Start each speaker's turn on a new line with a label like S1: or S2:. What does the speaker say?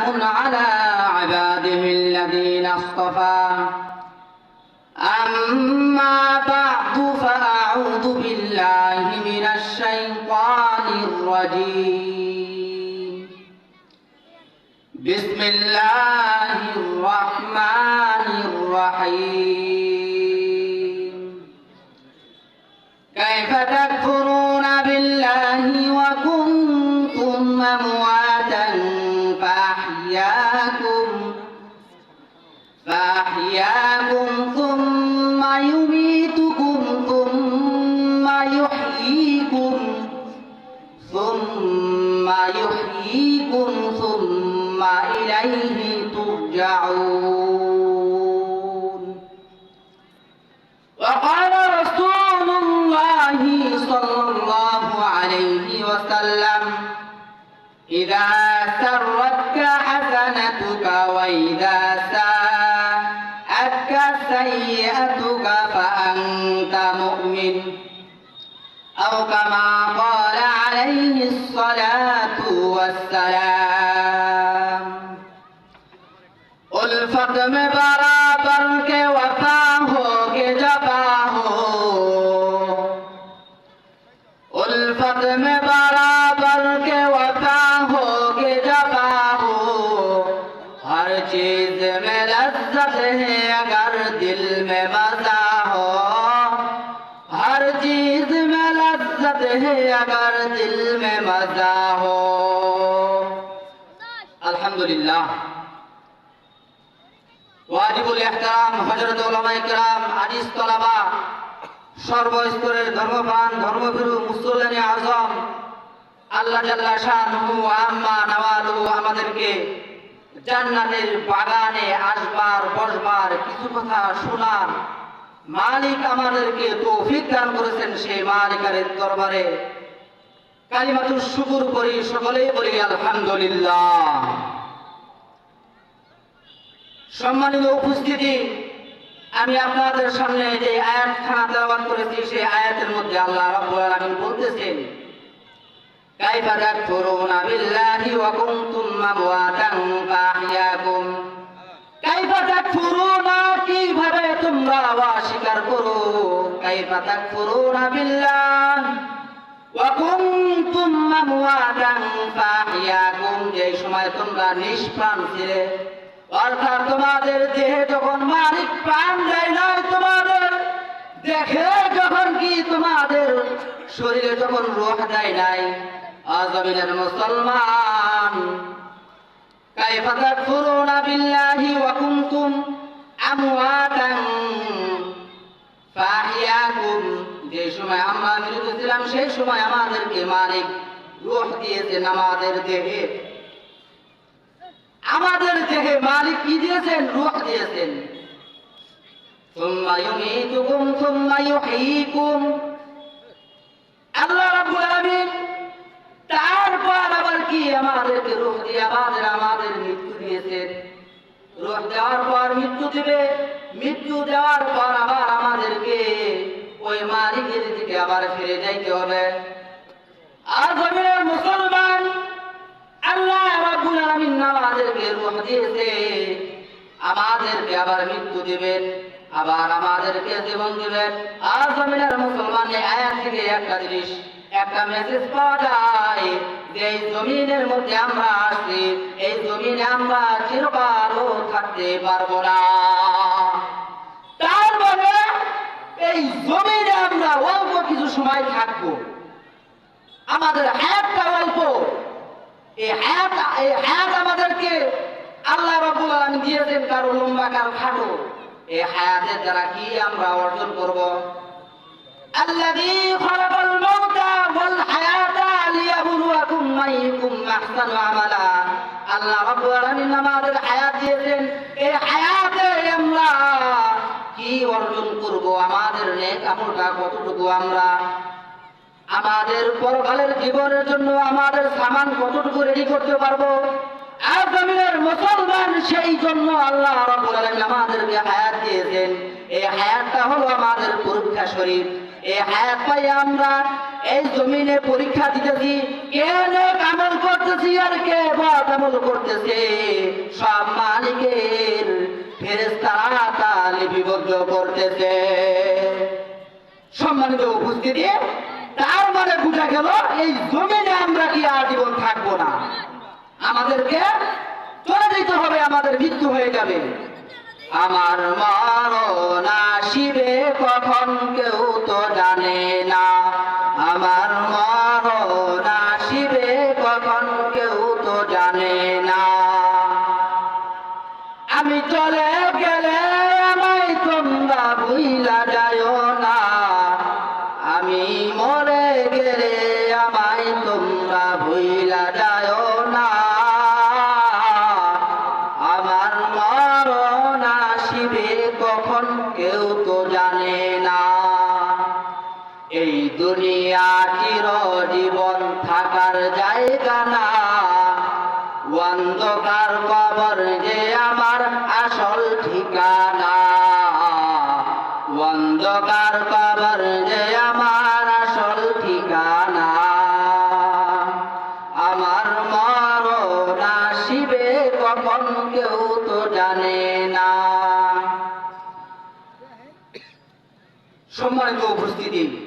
S1: على عباده الذين اصطفى. أما بعد فأعوذ بالله من الشيطان الرجيم. بسم الله الرحمن الرحيم. كيف ترجعون وقال رسول الله صلى الله عليه وسلم إذا سرتك حسنتك وإذا ساءتك سيئتك فأنت مؤمن. أو كما قال عليه الصلاة والسلام में बराबर के वफा होगी जफा हो। हर चीज़ में लज्जत है अगर दिल में मज़ा हो। हर चीज़ में लज्जत है अगर दिल में मज़ा हो। अल्हम्दुलिल्लाह। वाजिबुल एहतराम, हज़रत उलमा इकराम अनिस तलबा সর্বস্তরের ধর্মপ্রাণ, ধর্মভীরু মুসল্লানি আজম, আল্লাহ জাল্লা শাহু আম্মা নওয়ালু আমাদেরকে জান্নাতের বাগানে আসবার, বসবার কিছু কথা শোনার মালিক আমাদেরকে তৌফিক দান করেছেন সেই মালিকারের দরবারে। কালিমাতুর শুকুর করি, সকলেই বলি আলহামদুলিল্লাহ। সম্মানিত উপস্থিতি আমি আপনাদের সামনে যে আয়াত খানা তেলাওয়াত করেছি, সেই আয়াতের মধ্যে আল্লাহ রাব্বুল আলামিন বলতেছেন, কাইফা তাকফুরুনা বিল্লাহি ওয়া কুনতুম আমওয়াতান ফাহিয়াকুম কাইফা তাকফুরুনা, কীভাবে তোমরা অস্বীকার করো? কাইফা তাকফুরুনা বিল্লাহ ওয়া কুনতুম আমওয়াতান ফাহিয়াকুম যে সময় তোমরা নিষ্প্রাণ ছিলে, অর্থাৎ তোমাদের দেহে যখন মালিক প্রাণ দেয় নাই তোমাদের দেখে যখন কি তোমাদের শরীরে যখন রোহ দেয় নাই, আজমিনের মুসলমান বিল্লাহি ওয়া কুনতুম আমওয়াতান ফাহিয়াকুম। যে সময় আমরা মৃত ছিলাম সেই সময় আমাদেরকে মালিক রূহ দিয়েছেন আমাদের দেহে। আমাদের দেহে মালিক কি দিয়েছেন? রূহ দিয়েছেন। ثم يميتكم ثم يحييكم আল্লাহ রাব্বুল আলামিন তারপর আবার কি আমাদেরকে রূহ দিয়ে আমাদের আমাদের মৃত্যু দিয়েছেন রূহ দেওয়ার পর মৃত্যু দিবে মৃত্যু দেওয়ার পর আবার আমাদেরকে ওই মালিকের দিকে আবার ফিরে যাইতে হবে আর জমিনের মুসলমান আল্লাহ রাব্বুল আলামিন আমাদেরকে রূহ দিয়েছে আমাদেরকে আবার মৃত্যু দিবেন আবার আমাদেরকে জীবন দিবেন। আর জমিনের মুসলমান আয়াত থেকে একটা জিনিস, একটা মেসেজ পাওয়া যায় যে জমিনের মধ্যে আমরা আছি, এই জমিনে আমরা চিরকালও থাকতে পারব না। তার মানে এই জমিনে আমরা অল্প কিছু সময় থাকব। আমাদের হায়াতটা অল্প। এই হায়াত এই হায়াত আমাদেরকে আল্লাহ রাব্বুল আলামিন দিয়েছেন কারও লম্বা, কারও খাটো। এই হায়াতের দ্বারা কি আমরা অর্জন করব? আমাদের কি অর্জন আমাদের কতটুকু আমরা? আমাদের পরকালের জীবনের জন্য আমাদের সামান কতটুকু রেডি করতে পারব? আর মুসলমান সেই জন্য আল্লাহ রাব্বুল আলামিন আমাদের হায়াতটা হলো আমাদের পরীক্ষা শরীর। এই হায়াত আমরা, এই জমিনে পরীক্ষা দিতেছি, কে নেক আমল করতেছি আর কে বদ আমল করতেছে? সব মালিকের ফেরেস্তারা তা লিপিবদ্ধ করতেছে। সম্মানিত উপস্থিতি, তার মানে বুঝা গেল এই জমিনে আমরা কি আর জীবন থাকব না। আমাদেরকে চলে যেতে হবে, আমাদের মৃত্যু হয়ে যাবে। আমার মরণ আসিবে কখন কেউ? দুনিয়া চির জীবন থাকার জায়গা না। অন্ধকার কবর যে আমার আসল ঠিকানা। অন্ধকার কবর যে আমার আসল ঠিকানা। আমার মরণ আসিবে কখন কেউ তো জানে না। সম্মানিত উপস্থিতি